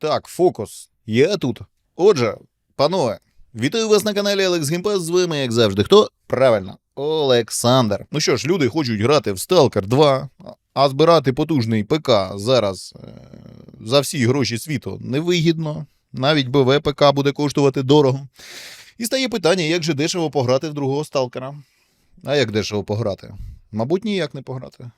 Так, фокус. Я тут. Отже, панове, вітаю вас на каналі Алекс Геймпас. З вами, як завжди, хто? Правильно, Олександр. Ну що ж, люди хочуть грати в Stalker 2, а збирати потужний ПК зараз е, за всі гроші світу невигідно. Навіть БВ ПК буде коштувати дорого. І стає питання, як же дешево пограти в другого сталкера. А як дешево пограти? Мабуть, ніяк не пограти.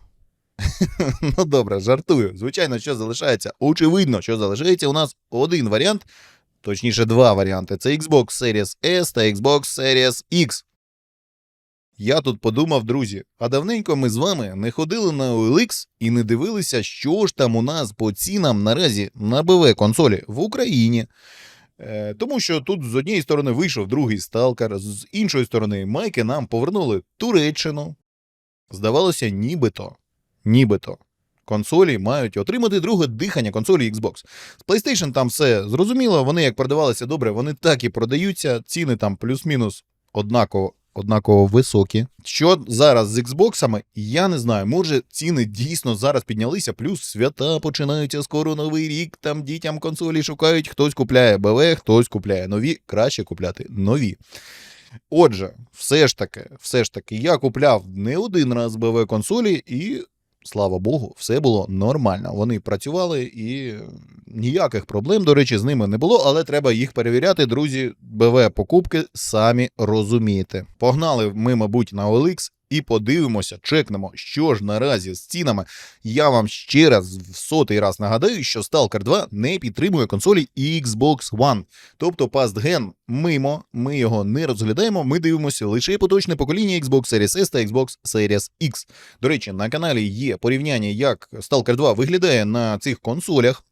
Ну добре, жартую. Звичайно, що залишається. Очевидно, що залишається у нас один варіант, точніше, два варіанти: це Xbox Series S та Xbox Series X. Я тут подумав, друзі, а давненько ми з вами не ходили на OLX і не дивилися, що ж там у нас по цінам наразі на БВ консолі в Україні. Е, тому що тут з однієї сторони вийшов другий сталкер, з іншої сторони, майки нам повернули Туреччину. Здавалося, нібито нібито консолі мають отримати друге дихання консолі Xbox. З PlayStation там все зрозуміло, вони як продавалися добре, вони так і продаються. Ціни там плюс-мінус однаково. Однаково високі. Що зараз з Xbox, я не знаю. Може, ціни дійсно зараз піднялися, плюс свята починаються скоро новий рік. Там дітям консолі шукають, хтось купляє БВ, хтось купляє нові. Краще купляти нові. Отже, все ж таки, все ж таки, я купляв не один раз БВ консолі, і слава Богу, все було нормально. Вони працювали і ніяких проблем, до речі, з ними не було, але треба їх перевіряти. Друзі, БВ покупки самі розумієте. Погнали ми, мабуть, на OLX і подивимося, чекнемо, що ж наразі з цінами. Я вам ще раз в сотий раз нагадаю, що Stalker 2 не підтримує консолі Xbox One. Тобто Past Gen мимо, ми його не розглядаємо, ми дивимося лише поточне покоління Xbox Series S та Xbox Series X. До речі, на каналі є порівняння, як Stalker 2 виглядає на цих консолях.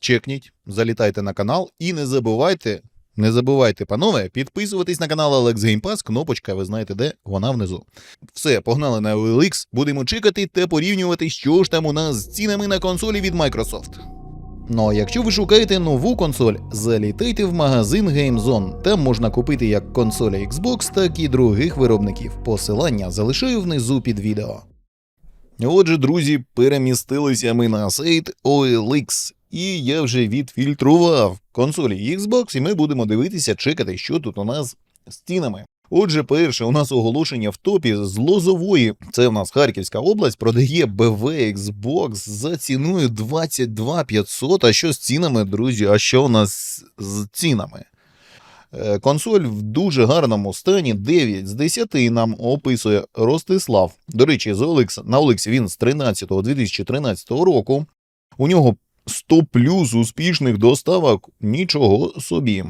Чекніть, залітайте на канал і не забувайте. Не забувайте, панове, підписуватись на канал Alex Game Pass, кнопочка, ви знаєте де, вона внизу. Все, погнали на OLX, будемо чекати та порівнювати, що ж там у нас з цінами на консолі від Microsoft. Ну а якщо ви шукаєте нову консоль, залітайте в магазин GameZone. Там можна купити як консолі Xbox, так і других виробників. Посилання залишаю внизу під відео. Отже, друзі, перемістилися ми на сайт OLX. І я вже відфільтрував консолі Xbox, і ми будемо дивитися, чекати, що тут у нас з цінами. Отже, перше, у нас оголошення в топі з Лозової. Це в нас Харківська область, продає BV Xbox за ціною 22 500. А що з цінами, друзі? А що у нас з цінами? Е, Консоль в дуже гарному стані 9 з 10 нам описує Ростислав. До речі, з OLX, на OLX він з 13 2013 року. У нього 100 плюс успішних доставок нічого собі.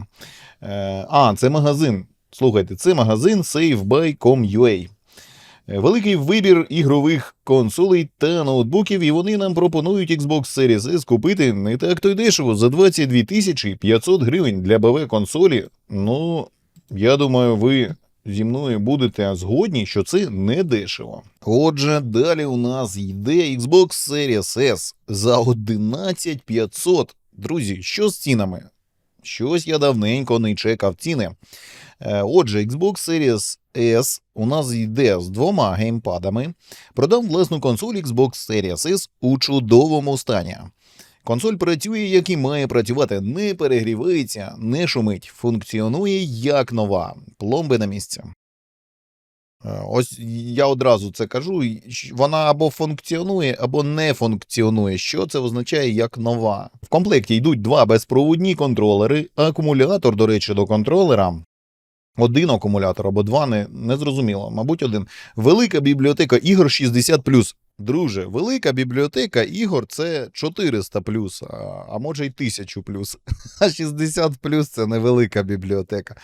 Е, А, це магазин. Слухайте, це магазин SafeBuy.com.ua. Е, Великий вибір ігрових консолей та ноутбуків, і вони нам пропонують Xbox Series S купити не так то й дешево за 22 тисячі 500 гривень для БВ консолі. Ну, я думаю, ви зі мною будете згодні, що це не дешево. Отже, далі у нас йде Xbox Series S за 11500. Друзі, що з цінами? Щось я давненько не чекав ціни. Е, Отже, Xbox Series S у нас йде з двома геймпадами. Продав власну консоль Xbox Series S у чудовому стані. Консоль працює, як і має працювати, не перегрівається, не шумить, функціонує як нова, пломби на місці. Е, Ось я одразу це кажу. Вона або функціонує, або не функціонує. Що це означає як нова? В комплекті йдуть два безпроводні контролери, акумулятор, до речі, до контролера. Один акумулятор або два, не, не зрозуміло, мабуть, один. Велика бібліотека ігор 60. Друже, велика бібліотека ігор це 400 плюс, а, а може й 1000 плюс. А 60 плюс це невелика бібліотека.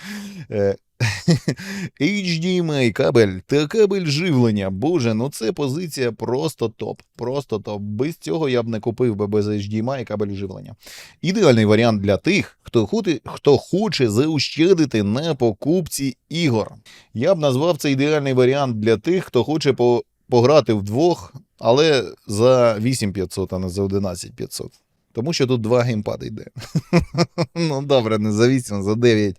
Е, HDMI кабель та кабель живлення. Боже, ну це позиція просто топ. Просто топ. Без цього я б не купив би без HDMI кабель живлення. Ідеальний варіант для тих, хто хоче, хто хоче заощадити на покупці ігор. Я б назвав це ідеальний варіант для тих, хто хоче по, пограти вдвох, але за 8500, а не за 11500. Тому що тут два геймпади йде. ну добре, не за 8, за 9.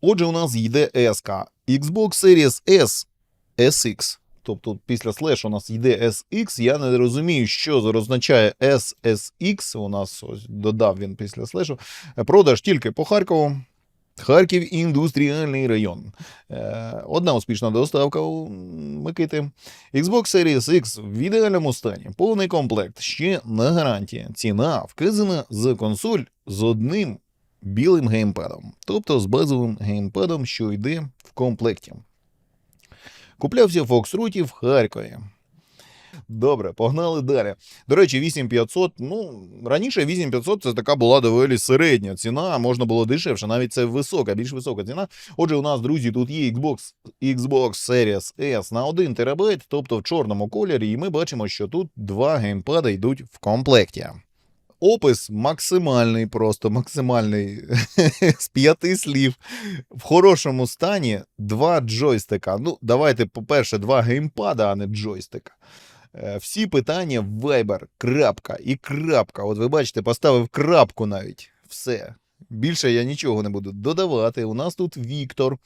Отже, у нас йде SK. Xbox Series S SX Тобто після слеш у нас йде SX. Я не розумію, що означає SSX. У нас ось додав він після слешу. Продаж тільки по Харкову. Харків індустріальний район. Е, Одна успішна доставка у Микити. Xbox Series X в ідеальному стані. Повний комплект. Ще на гарантії. Ціна вказана за консоль з одним білим геймпадом. Тобто з базовим геймпадом, що йде в комплекті. Куплявся в Фоксруті в Харкові. Добре, погнали далі. До речі, 8500, ну, раніше 8500 це така була доволі середня ціна, можна було дешевше, навіть це висока, більш висока ціна. Отже, у нас, друзі, тут є Xbox, Xbox Series S на 1 терабайт, тобто в чорному кольорі, і ми бачимо, що тут два геймпади йдуть в комплекті. Опис максимальний, просто максимальний з п'яти слів. В хорошому стані два джойстика. Ну, давайте, по-перше, два геймпада, а не джойстика. Е, Всі питання в Viber. Крапка і крапка. От ви бачите, поставив крапку навіть. Все. Більше я нічого не буду додавати. У нас тут Віктор.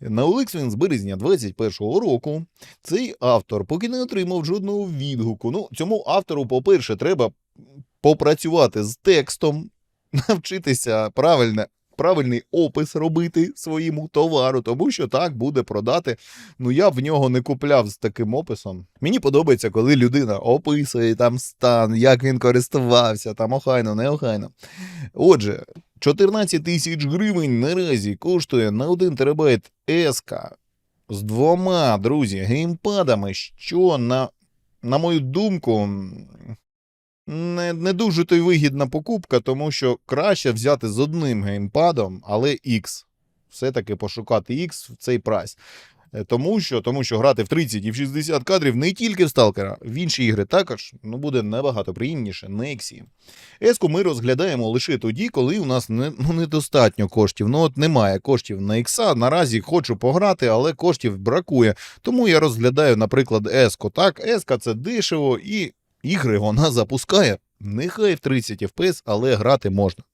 На OLX він з березня 21-го року. Цей автор поки не отримав жодного відгуку. Ну, цьому автору, по-перше, треба попрацювати з текстом, навчитися правильно, правильний опис робити своєму товару, тому що так буде продати. Ну я в нього не купляв з таким описом. Мені подобається, коли людина описує там стан, як він користувався, там охайно, не охайно. Отже, 14 тисяч гривень наразі коштує на 1 терабайт СК з двома, друзі, геймпадами, що на, на мою думку. Не, не дуже то й вигідна покупка, тому що краще взяти з одним геймпадом, але X. Все-таки пошукати X в цей прайс. Е, Тому що, тому що грати в 30 і в 60 кадрів не тільки в Сталкера, в інші ігри також ну, буде набагато приємніше на Ексі. Еску ми розглядаємо лише тоді, коли у нас не, ну, недостатньо коштів. Ну от немає коштів на Ікса. Наразі хочу пограти, але коштів бракує. Тому я розглядаю, наприклад, Еску. Так, Еска це дешево і ігри вона запускає. Нехай в 30 FPS, але грати можна.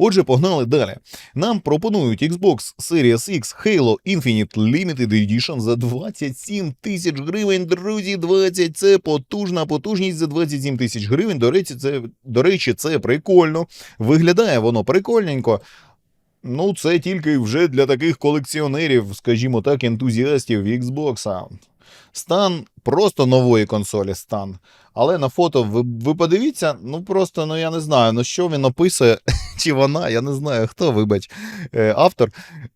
Отже, погнали далі. Нам пропонують Xbox Series X Halo Infinite Limited Edition за 27 тисяч гривень. Друзі, 20 це потужна потужність за 27 тисяч гривень. До речі, це, до речі, це прикольно. Виглядає воно прикольненько. Ну, це тільки вже для таких колекціонерів, скажімо так, ентузіастів Xbox. Стан просто нової консолі стан. Але на фото ви, ви подивіться, ну просто ну я не знаю, ну що він описує, чи вона, я не знаю хто, вибач, е, автор.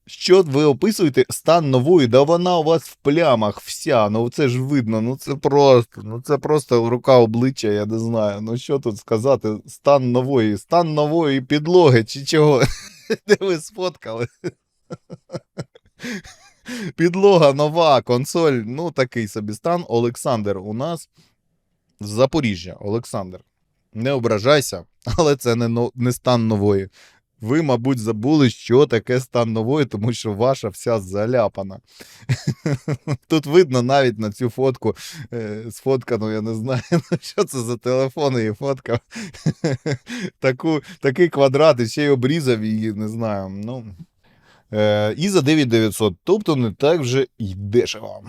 Що ви описуєте стан нової, да вона у вас в плямах вся. Ну це ж видно, ну це просто, ну це просто рука обличчя, я не знаю. Ну що тут сказати? Стан нової, стан нової підлоги, чи чого? Де ви сфоткали? Підлога нова, консоль, ну такий собі стан. Олександр у нас з Запоріжжя. Олександр, не ображайся, але це не, не стан нової. Ви, мабуть, забули, що таке стан нової, тому що ваша вся заляпана. Тут видно навіть на цю фотку е, сфоткану, я не знаю, що це за телефон її фоткав. Таку, такий квадрат і ще й обрізав її, не знаю. Ну, і за 9900, тобто не так вже й дешево.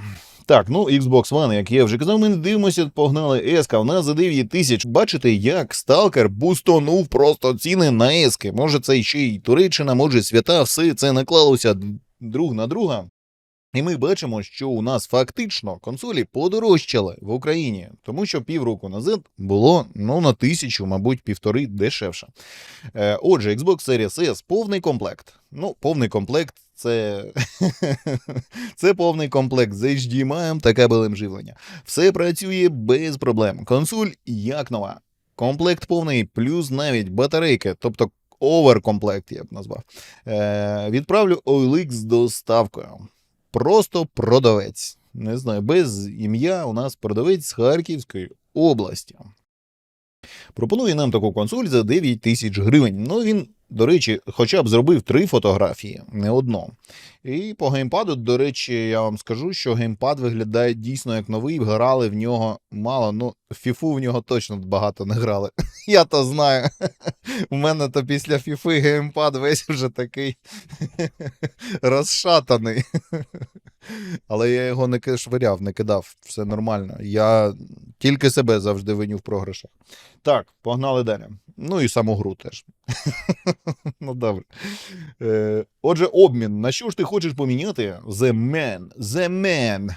Так, ну Xbox One, як я вже казав, ми не дивимося, погнали еска. У нас за 9 тисяч. Бачите, як Сталкер бустонув просто ціни на ески. Може, це ще й Туреччина, може свята, все це наклалося друг на друга. І ми бачимо, що у нас фактично консолі подорожчали в Україні, тому що півроку назад було ну на тисячу, мабуть, півтори дешевше. Е, отже, Xbox Series S повний комплект. Ну, повний комплект це, це повний комплект з HDMI та кабелем живлення. Все працює без проблем. Консоль як нова. Комплект повний, плюс навіть батарейки, тобто оверкомплект, я б назвав. Е, відправлю OLX з доставкою. Просто продавець. Не знаю, без ім'я у нас продавець з Харківської області. Пропонує нам таку консоль за 9 тисяч гривень. Ну, він До речі, хоча б зробив три фотографії, не одну. І по геймпаду, до речі, я вам скажу, що геймпад виглядає дійсно як новий. Грали в нього мало. Ну, фіфу в нього точно багато не грали. Я то знаю. У мене то після фіфи геймпад весь вже такий розшатаний. Але я його не швиряв, не кидав, все нормально. Я тільки себе завжди виню в програшах. Так, погнали далі. Ну і саму гру теж. ну добре. Е, отже, обмін. На що ж ти хочеш поміняти? The Man, The Man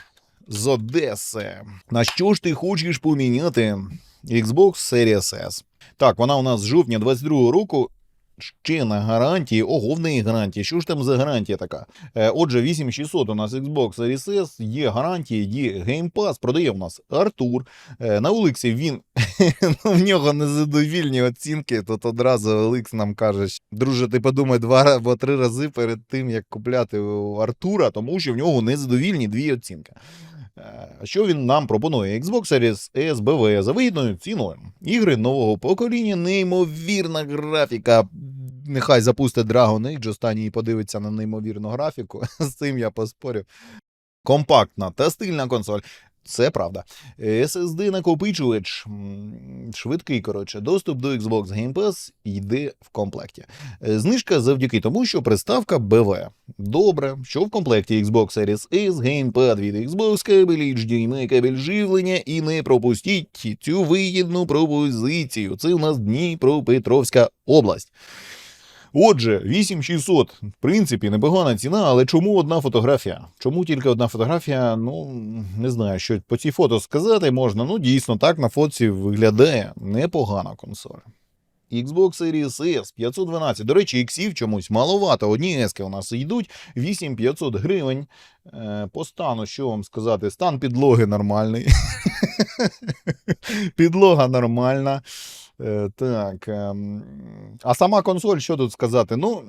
з Одеси. На що ж ти хочеш поміняти Xbox Series S? Так, вона у нас з жовтня 22 року. Ще на гарантії. Ого, в неї гарантії. Що ж там за гарантія така? Е, отже, 8600 у нас Xbox Series S, є гарантії, є Game Pass, продає в нас Артур. Е, на Олексі він ну, в нього незадовільні оцінки. Тут одразу Олекс нам каже, друже, ти подумай два або три рази перед тим, як купляти у Артура, тому що в нього незадовільні дві оцінки. Е, Що він нам пропонує? Xbox Series S за вигідною ціною. Ігри нового покоління, неймовірна графіка. Нехай запустить Dragon Age останній і подивиться на неймовірну графіку. З цим я поспорю. Компактна та стильна консоль. Це правда. SSD накопичувач швидкий, коротше, доступ до Xbox Game Pass йде в комплекті. Е, Знижка завдяки тому, що приставка BV. Добре, що в комплекті Xbox Series S, геймпад від Xbox, кабель HDMI, кабель живлення і не пропустіть цю вигідну пропозицію. Це у нас Дніпропетровська область. Отже, 8600, в принципі, непогана ціна, але чому одна фотографія? Чому тільки одна фотографія? Ну, не знаю, що по цій фото сказати можна. Ну, дійсно, так на фотці виглядає непогана консоль. Xbox Series S 512. До речі, іксів чомусь маловато. Одні ески у нас йдуть 8500 гривень. Е, по стану, що вам сказати? Стан підлоги нормальний. Підлога нормальна. Е, так. А сама консоль, що тут сказати? Ну,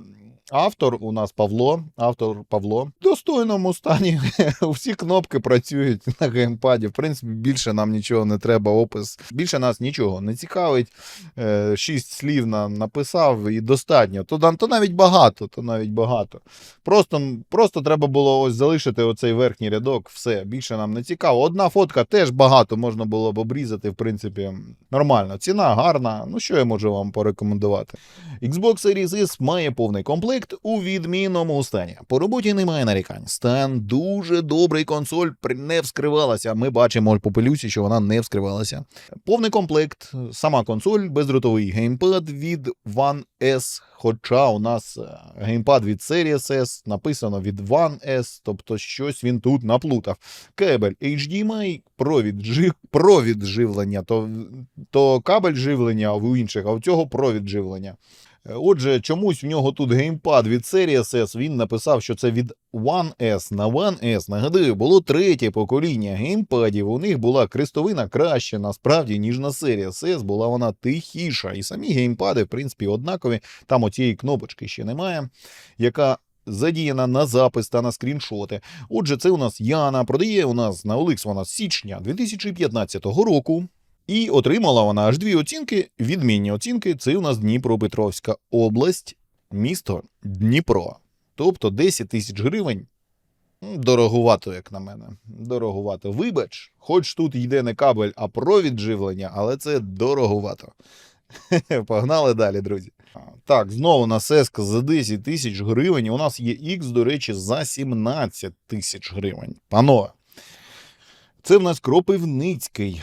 автор у нас Павло. Автор Павло. В достойному стані. Всі кнопки працюють на геймпаді. В принципі, більше нам нічого не треба. Опис. Більше нас нічого не цікавить. Е, Шість слів нам написав і достатньо. То, то навіть багато, то навіть багато. Просто, просто треба було ось залишити оцей верхній рядок. Все, більше нам не цікаво. Одна фотка теж багато можна було б обрізати, в принципі, нормально. Ціна гарна. Ну що я можу вам порекомендувати? Xbox Series S має повний комплект у відмінному стані. По роботі немає нарікань. Стан дуже добрий. Консоль не вскривалася. Ми бачимо по пилюсі, що вона не вскривалася. Повний комплект, сама консоль, бездротовий геймпад від One S. Хоча у нас е, геймпад від Series S написано від One S, тобто щось він тут наплутав. Кабель HDMI, провід, жи, провід живлення, то, то кабель живлення у інших, а у цього провід живлення. Отже, чомусь в нього тут геймпад від Series S, він написав, що це від One S на One S. Нагадаю, було третє покоління геймпадів. У них була крестовина краще насправді, ніж на Series S, була вона тихіша. І самі геймпади, в принципі, однакові. Там оцієї кнопочки ще немає, яка задіяна на запис та на скріншоти. Отже, це у нас Яна, продає у нас на OLX вона з січня 2015 року. І отримала вона аж дві оцінки, відмінні оцінки. Це у нас Дніпропетровська область, місто Дніпро. Тобто 10 тисяч гривень. Дорогувато, як на мене. Дорогувато. Вибач, хоч тут йде не кабель, а провід живлення, але це дорогувато. Погнали далі, друзі. Так, знову на сеска за 10 тисяч гривень. У нас є X, до речі, за 17 тисяч гривень. Панове, це в нас Кропивницький.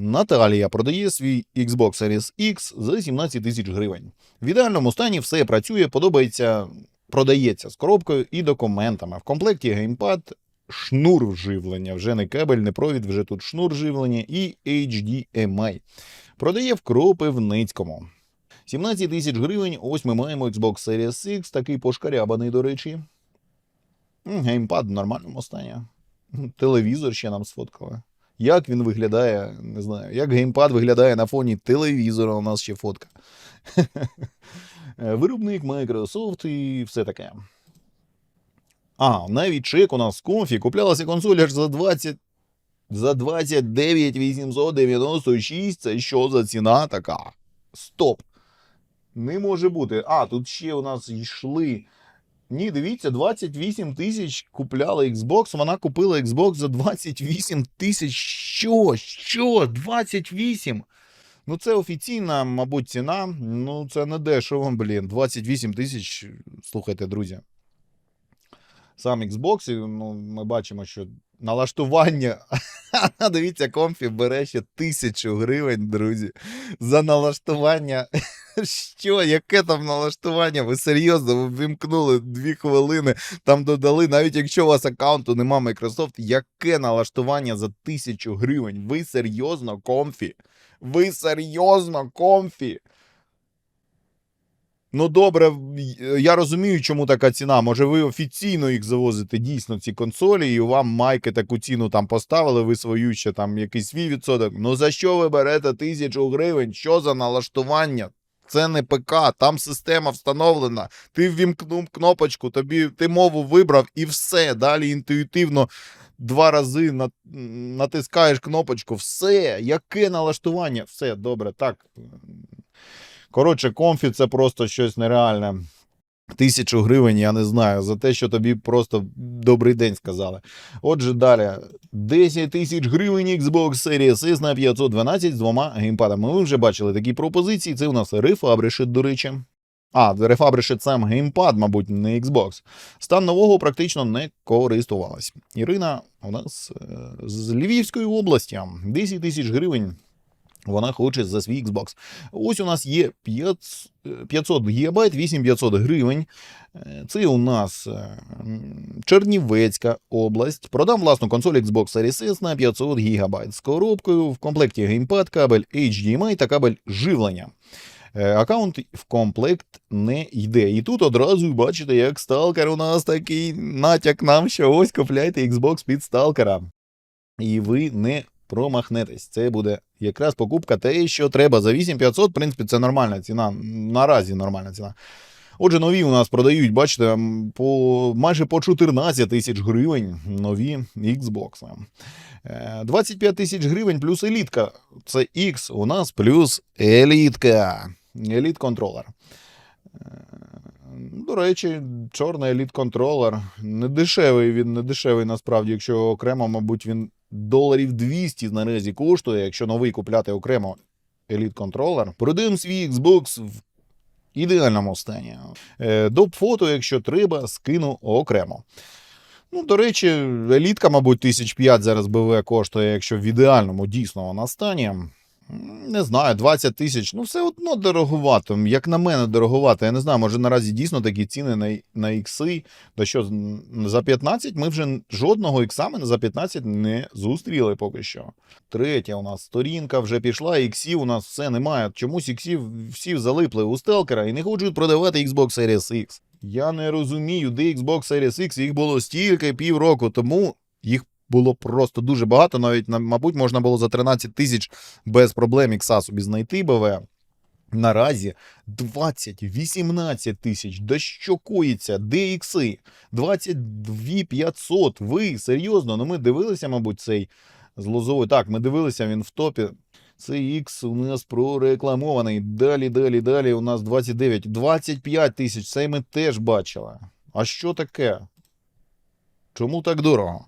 Наталія продає свій Xbox Series X за 17 тисяч гривень. В ідеальному стані все працює, подобається, продається з коробкою і документами. В комплекті геймпад, шнур вживлення, вже не кабель, не провід, вже тут шнур живлення і HDMI. Продає в Кропивницькому. 17 тисяч гривень. Ось ми маємо Xbox Series X, такий пошкарябаний, до речі. Геймпад в нормальному стані. Телевізор ще нам сфоткали. Як він виглядає, не знаю. Як геймпад виглядає на фоні телевізора, у нас ще фотка. Е, Виробник Microsoft і все таке. А, навіть чек у нас з конфі куплялася консоль аж за 20. За 29 896. Це що за ціна така? Стоп. Не може бути. А, тут ще у нас йшли. Ні, дивіться, 28 тисяч купляла Xbox. Вона купила Xbox за 28 тисяч. Що? Що? 28? Ну, це офіційна, мабуть, ціна. Ну, це не дешево, блін. 28 тисяч. Слухайте, друзі. Сам Xbox, ну, ми бачимо, що налаштування. Дивіться, комфі бере ще тисячу гривень, друзі. За налаштування. Що, яке там налаштування? Ви серйозно ви вимкнули дві хвилини, там додали, навіть якщо у вас аккаунту нема Microsoft, яке налаштування за тисячу гривень? Ви серйозно, комфі? Ви серйозно, комфі? Ну добре, я розумію, чому така ціна. Може, ви офіційно їх завозите дійсно ці консолі, і вам майки таку ціну там поставили, ви свою ще там якийсь свій відсоток. Ну за що ви берете тисячу гривень? Що за налаштування? Це не ПК, там система встановлена. Ти ввімкнув кнопочку, тобі ти мову вибрав і все. Далі інтуїтивно два рази на- натискаєш кнопочку. Все, яке налаштування? Все, добре, так. Коротше, комфі це просто щось нереальне. Тисячу гривень, я не знаю, за те, що тобі просто добрий день сказали. Отже, далі. 10 тисяч гривень Xbox Series S на 512 з двома геймпадами. Ми вже бачили такі пропозиції. Це у нас Refurbished, до речі. А, Refurbished сам геймпад, мабуть, не Xbox. Стан нового практично не користувалась. Ірина у нас е, з Львівської області. 10 тисяч гривень. Вона хоче за свій Xbox. Ось у нас є 500 500 ГБ, 8500 гривень. Е, Це у нас е, Чернівецька область. Продам власну консоль Xbox Series S на 500 ГБ з коробкою, в комплекті геймпад, кабель HDMI та кабель живлення. Е, Аккаунт в комплект не йде. І тут одразу бачите, як сталкер у нас такий натяк нам, що ось купляйте Xbox під сталкера. І ви не промахнетесь. Це буде якраз покупка те, що треба. За 8500, в принципі, це нормальна ціна. Наразі нормальна ціна. Отже, нові у нас продають, бачите, по майже по 14 тисяч гривень нові Xbox. Е, 25 тисяч гривень плюс елітка. Це X у нас плюс елітка. Еліт контролер. Е, До речі, чорний еліт контролер. Не дешевий він, не дешевий насправді, якщо окремо, мабуть, він доларів 200 наразі коштує, якщо новий купляти окремо еліт контролер. Продам свій Xbox в ідеальному стані. Е, Доп фото, якщо треба, скину окремо. Ну, до речі, елітка, мабуть, 1005 зараз БВ коштує, якщо в ідеальному дійсно вона стані. Не знаю, 20 тисяч. Ну, все одно дороговато. Як на мене, дороговато. Я не знаю, може наразі дійсно такі ціни на, на ікси. Та що, за 15 ми вже жодного іксамена за 15 не зустріли поки що. Третя у нас сторінка вже пішла, іксів у нас все немає. Чомусь іксів всі залипли у сталкера і не хочуть продавати Xbox Series X. Я не розумію, де Xbox Series X, їх було стільки півроку тому, їх було просто дуже багато. Навіть, мабуть, можна було за 13 тисяч без проблем ікса собі знайти БВ. Наразі 20, 18 тисяч. Да що коїться? Де ікси? 22 500. Ви серйозно? Ну ми дивилися, мабуть, цей з лозовою. Так, ми дивилися, він в топі. Цей X у нас прорекламований. Далі, далі, далі. У нас 29, 25 тисяч. Це ми теж бачили. А що таке? Чому так дорого?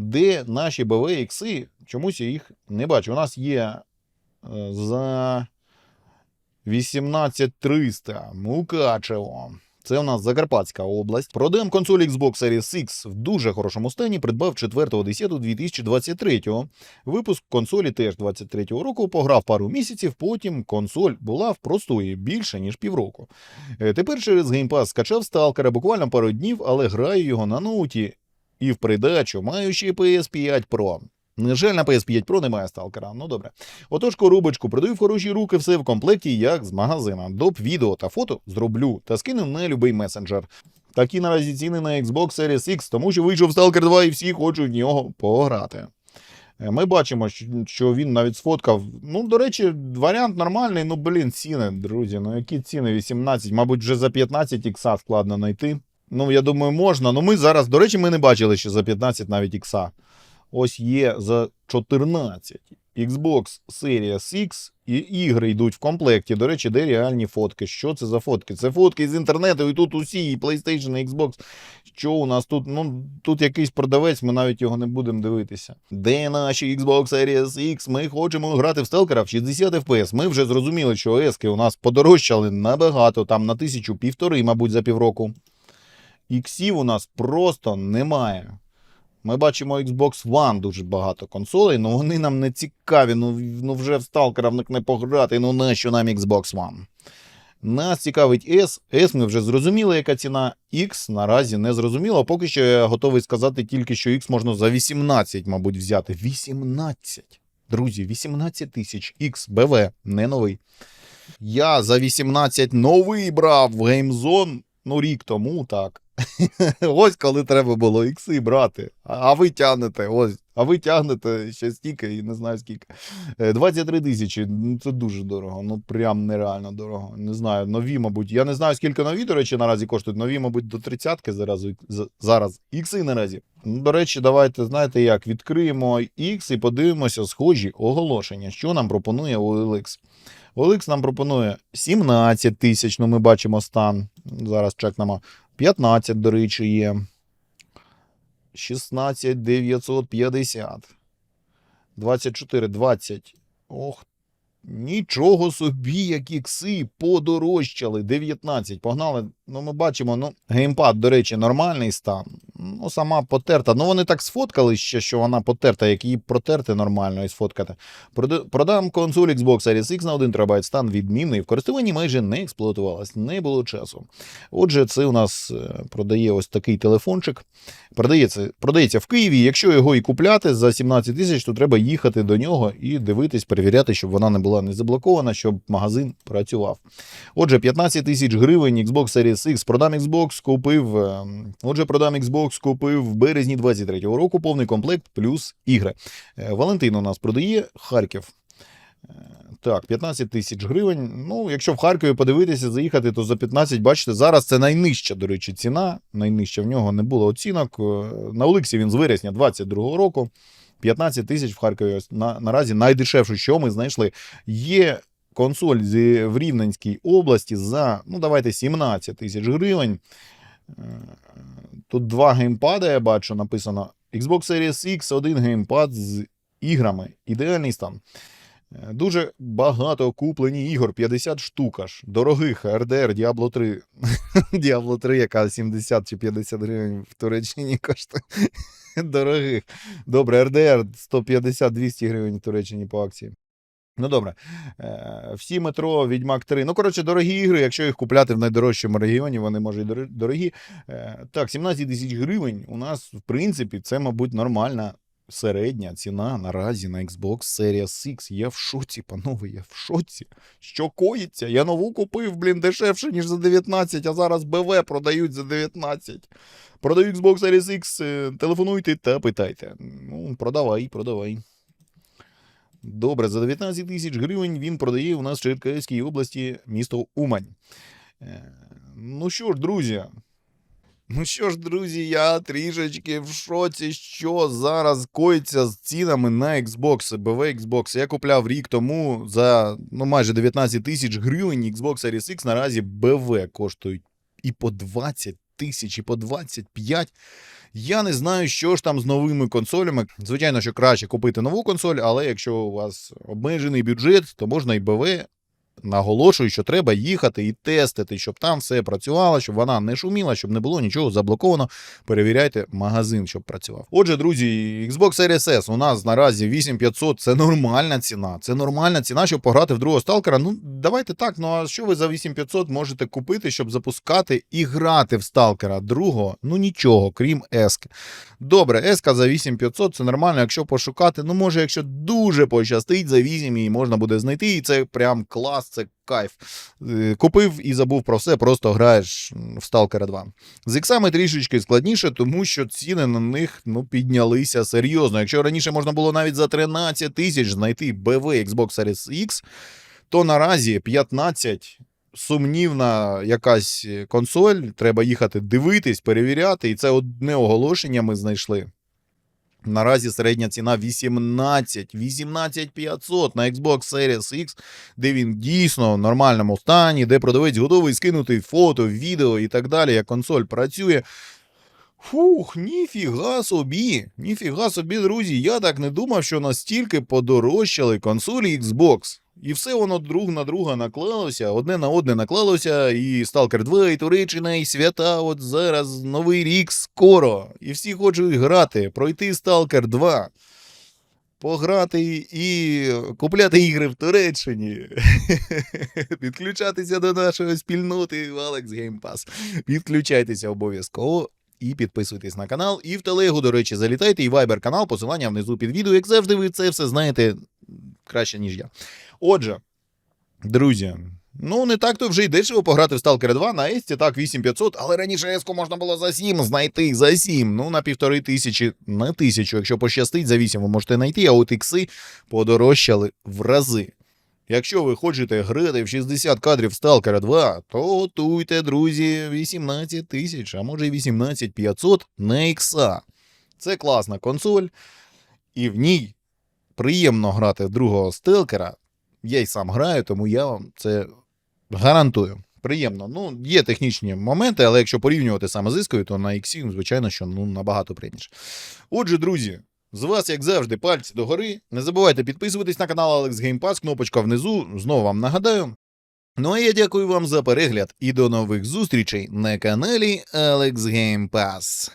Де наші ікси? Чомусь я їх не бачу. У нас є е, за 18300 Мукачево. Це у нас Закарпатська область. Продаємо консоль Xbox Series X в дуже хорошому стані. Придбав 4.10.2023. Випуск консолі теж 23-го року. Пограв пару місяців. Потім консоль була в простої більше ніж півроку. Е, Тепер через Pass скачав сталкера буквально пару днів, але граю його на ноуті. І в придачу маю ще PS5 Pro. На жаль, на PS5 Pro немає сталкера. Ну добре. Отож, коробочку продаю в хороші руки, все в комплекті, як з магазина. Доп відео та фото зроблю та скину на любий месенджер. Такі наразі ціни на Xbox Series X, тому що вийшов Stalker 2 і всі хочуть в нього пограти. Е, Ми бачимо, що він навіть сфоткав. Ну, до речі, варіант нормальний, ну блін, ціни, друзі. Ну які ціни? 18, мабуть, вже за 15 ікса складно знайти. Ну, я думаю, можна. Ну, ми зараз, до речі, ми не бачили ще за 15 навіть ікса. ось є за 14. Xbox Series X і ігри йдуть в комплекті. До речі, де реальні фотки. Що це за фотки? Це фотки з інтернету, і тут усі, і PlayStation, і Xbox. Що у нас тут? Ну, тут якийсь продавець, ми навіть його не будемо дивитися. Де наші Xbox Series X? Ми хочемо грати в сталкера в 60 FPS. Ми вже зрозуміли, що ески у нас подорожчали набагато, там на тисячу півтори, мабуть, за півроку. Іксів у нас просто немає. Ми бачимо Xbox One дуже багато консолей, але вони нам не цікаві. Ну, ну вже в сталкера в них не пограти. Ну нащо нам Xbox One? Нас цікавить S. S ми вже зрозуміли, яка ціна. X наразі не зрозуміло. Поки що я готовий сказати тільки, що X можна за 18, мабуть, взяти. 18. Друзі, 18 тисяч X BV, не новий. Я за 18 новий брав в GameZone, ну, рік тому, так. Ось коли треба було ікси брати. А ви тягнете, ось. А ви тягнете ще стільки і не знаю скільки. Е, 23 тисячі. Ну це дуже дорого. Ну прям нереально дорого. Не знаю, нові, мабуть. Я не знаю, скільки нові, до речі, наразі коштують. Нові, мабуть, до 30-ки зараз. зараз. Ікси наразі. Ну, До речі, давайте, знаєте як, відкриємо X і подивимося схожі оголошення, що нам пропонує OLX. OLX нам пропонує 17 тисяч, ну ми бачимо стан. Зараз чекнемо. 15, до речі, є. 16 950. 24, 20. Ох, нічого собі, як ікси подорожчали. 19. Погнали. Ну, ми бачимо, ну, геймпад, до речі, нормальний стан. Ну, сама потерта. Ну, вони так сфоткали ще, що вона потерта, як її протерти нормально і сфоткати. Продам консоль Xbox Series X на 1 ТБ, стан відмінний. В користуванні майже не експлуатувалась, не було часу. Отже, це у нас е, продає ось такий телефончик. Продається, продається в Києві. Якщо його і купляти за 17 тисяч, то треба їхати до нього і дивитись, перевіряти, щоб вона не була не заблокована, щоб магазин працював. Отже, 15 тисяч гривень Xbox Series X. Продам Xbox, купив. е, Отже, продам Xbox, купив в березні 23-го року повний комплект плюс ігри. Е, Валентин у нас продає Харків. Е, Так, 15 тисяч гривень. Ну, якщо в Харкові подивитися, заїхати, то за 15, бачите, зараз це найнижча, до речі, ціна. Найнижча в нього не було оцінок. На Олексі він з вересня 22-го року. 15 тисяч в Харкові на, наразі найдешевше, що ми знайшли. Є консоль в Рівненській області за, ну давайте, 17 тисяч гривень. Е, Тут два геймпади, я бачу, написано. Xbox Series X, один геймпад з іграми. Ідеальний стан. Е, Дуже багато куплені ігор, 50 штук аж. Дорогих RDR, Diablo 3. Diablo 3, яка 70 чи 50 гривень в Туреччині коштує. Дорогих. Добре, RDR 150-200 гривень в Туреччині по акції. Ну добре. Е, Всі метро, Відьмак 3. Ну, коротше, дорогі ігри, якщо їх купляти в найдорожчому регіоні, вони може і дорогі. Е, Так, 17 тисяч гривень у нас, в принципі, це, мабуть, нормальна середня ціна наразі на Xbox Series X. Я в шоці, панове, я в шоці. Що коїться? Я нову купив, блін, дешевше, ніж за 19, а зараз БВ продають за 19. Продаю Xbox Series X, е, телефонуйте та питайте. Ну, продавай, продавай. Добре, за 19 тисяч гривень він продає у нас в Черкаській області місто Умань. Е, Ну що ж, друзі. Ну що ж, друзі, я трішечки в шоці, що зараз коїться з цінами на Xbox, BV Xbox. Я купляв рік тому за ну, майже 19 тисяч гривень Xbox Series X наразі BV коштують і по 20 тисяч, і по 25. Я не знаю, що ж там з новими консолями. Звичайно, що краще купити нову консоль, але якщо у вас обмежений бюджет, то можна і БВ. Наголошую, що треба їхати і тестити, щоб там все працювало, щоб вона не шуміла, щоб не було нічого заблоковано. Перевіряйте магазин, щоб працював. Отже, друзі, Xbox Series S у нас наразі 8500 це нормальна ціна. Це нормальна ціна, щоб пограти в другого сталкера. Ну, давайте так. Ну а що ви за 8500 можете купити, щоб запускати і грати в сталкера другого? Ну нічого, крім S. Добре, S за 8500 це нормально, якщо пошукати. Ну, може, якщо дуже пощастить, за 8 її можна буде знайти, і це прям клас, це кайф. Е, Купив і забув про все, просто граєш в Stalker 2. З іксами трішечки складніше, тому що ціни на них ну, піднялися серйозно. Якщо раніше можна було навіть за 13 тисяч знайти BV Xbox Series X, то наразі 15 сумнівна якась консоль, треба їхати дивитись, перевіряти, і це одне оголошення ми знайшли. Наразі середня ціна 18, 18 500 на Xbox Series X, де він дійсно в нормальному стані, де продавець готовий скинути фото, відео і так далі, як консоль працює. Фух, ніфіга собі, ніфіга собі, друзі. Я так не думав, що настільки подорожчали консолі Xbox. І все воно друг на друга наклалося, одне на одне наклалося, і Stalker 2, і Туреччина, і свята. От зараз новий рік скоро. І всі хочуть грати, пройти Stalker 2, пограти і купляти ігри в Туреччині, підключатися до нашої спільноти в Alex Game Pass. Підключайтеся обов'язково. І підписуйтесь на канал. І в телегу, до речі, залітайте, і Viber канал, посилання внизу під відео. Як завжди, ви це все знаєте краще, ніж я. Отже, друзі, ну не так то вже й дешево пограти в Stalker 2 на Есті, так, 8500, але раніше еску можна було за 7 знайти, за 7, ну на півтори тисячі, на тисячу, якщо пощастить, за 8 ви можете знайти, а от ікси подорожчали в рази. Якщо ви хочете грати в 60 кадрів Stalker 2, то готуйте, друзі, 18 тисяч, а може й 18 500 на ікса. Це класна консоль, і в ній приємно грати в другого стелкера. Я й сам граю, тому я вам це гарантую. Приємно. Ну, є технічні моменти, але якщо порівнювати саме з іскою, то на X, звичайно, що ну, набагато приємніше. Отже, друзі, з вас, як завжди, пальці догори. Не забувайте підписуватись на канал Game Pass, кнопочка внизу. Знову вам нагадаю. Ну а я дякую вам за перегляд і до нових зустрічей на каналі Game Pass.